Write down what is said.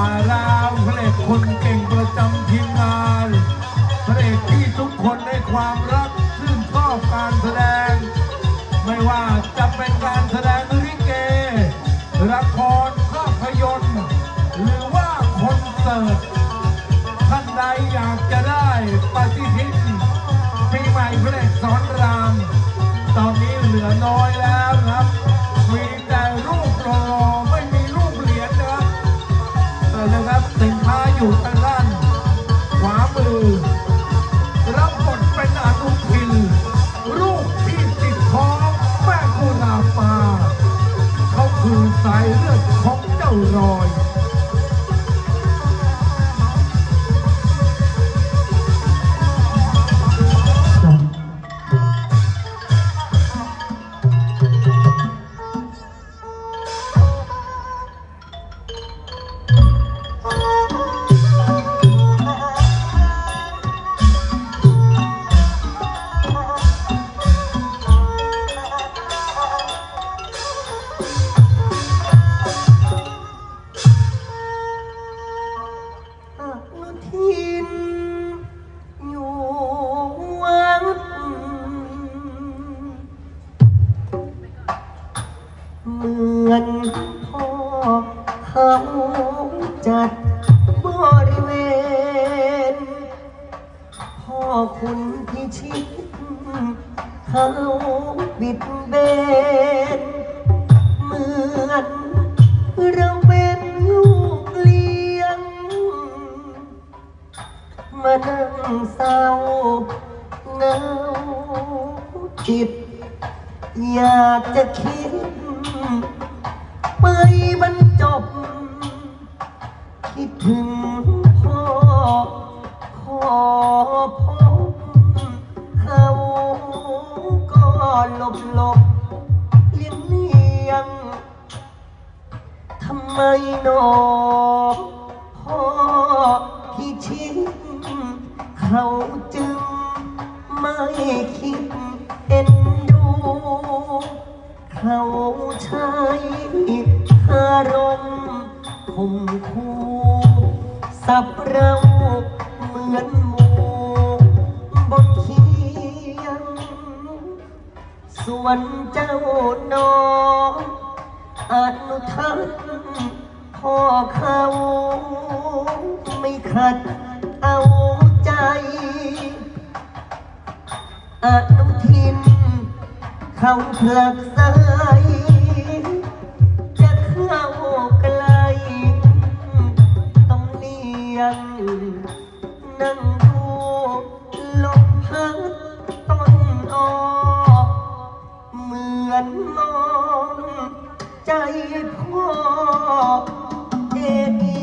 มาแล้วพระเอกคนเก่งประจำทีมงานพระเอกที่ทุกคนให้ความรักชื่นชอบการแสดง ไม่ว่าจะเป็นการแสดง ข พ่อคุณพิชิตเขาบิดเบนเหมือนเราเป็นลูกเลี้ยง มานั่งเศร้าเหงาจิต อยากจะคิด ไปบรรจบ คิดถึงพ่อขอพบ ก็หลบหลบเลี่ยงเลี่ยงทำไมหนอพ่อพี่ชิดเขาจึงไม่คิดเอ็นดู เขาใช้อารมณ์ข่มขู่สับเราเหมือนหมู ส่วนเจ้าน้องอนุทัศน์พ่อเขาไม่ขัดเอาใจอนุทิน เขาผลักใสจะเข้าใกล้ต้องเนียงนั่ง อนมอง ใจพ่อเจดี